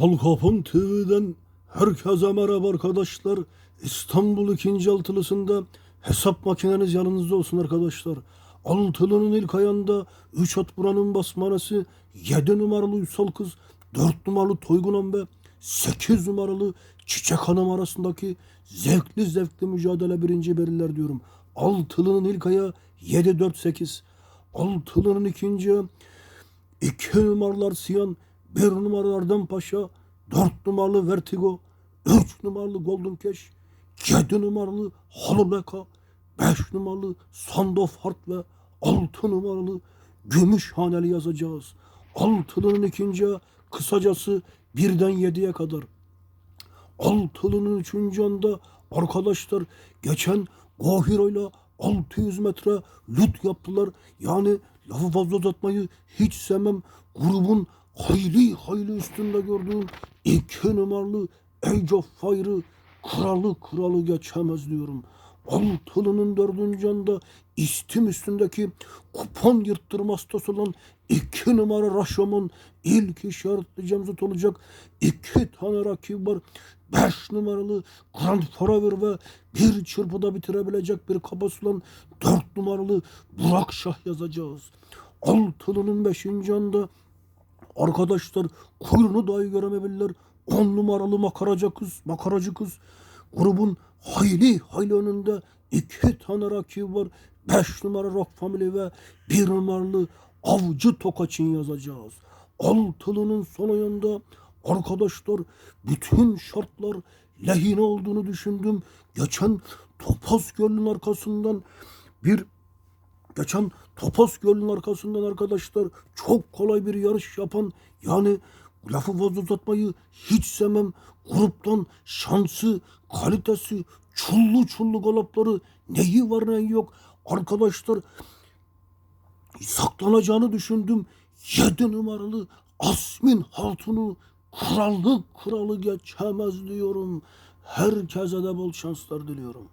Balkapın TV'den herkese merhaba arkadaşlar. İstanbul 2. altılısında hesap makineniz yanınızda olsun arkadaşlar. Altılının ilk ayağında 3 at buranın basmanesi 7 numaralı Ünsal Kız 4 numaralı Toygun Ambe 8 numaralı Çiçek Hanım arasındaki zevkli zevkli mücadele birinci belirler diyorum. Altılının ilk ayağı 7-4-8. Altılının ikinci ayağı İki numaralar Siyan, bir numaralardan Paşa, dört numaralı Vertigo, üç numaralı Golden Cash, yedi numaralı Hololeka, beş numaralı Sandof Hart ve altı numaralı Gümüşhaneli yazacağız. Altılının ikinci kısacası birden yediye kadar. Altılı'nın üçüncü anda arkadaşlar geçen Gohiro'yla 600 metre lüt yaptılar. Yani lafı fazla uzatmayı hiç sevmem. Grubun hayli hayli üstünde gördüğüm iki numaralı Age of Fire'ı kralı kralı geçemez diyorum. Altılı'nın dördüncü anda istim üstündeki kupon yırttırma hastası olan iki numara Raşom'un ilk işaretleyeceğim zıt olacak. iki tane rakip var. Beş numaralı Grand Forever ve bir çırpıda bitirebilecek bir kabası olan dört numaralı Burak Şah yazacağız. Altılı'nın beşinci anda Arkadaşlar kuyruğunu dahi göremebilirler. 10 numaralı makaracı kız, makaracı kız. Grubun hayli hayli önünde iki tane rakibi var. 5 numara Rock Family ve 1 numaralı Avcı Tokaç'ın yazacağız. Altılı'nın son ayında arkadaşlar bütün şartlar lehine olduğunu düşündüm. Geçen Topaz Gölü'nün arkasından bir Geçen Topaz Gölü'nün arkasından arkadaşlar çok kolay bir yarış yapan yani lafı fazla uzatmayı hiç sevmem. Gruptan şansı, kalitesi, çullu çullu galopları neyi var neyi yok. Arkadaşlar saklanacağını düşündüm. Yedi numaralı Asmin Hatun'u krallık kralı geçemez diyorum. Herkese de bol şanslar diliyorum.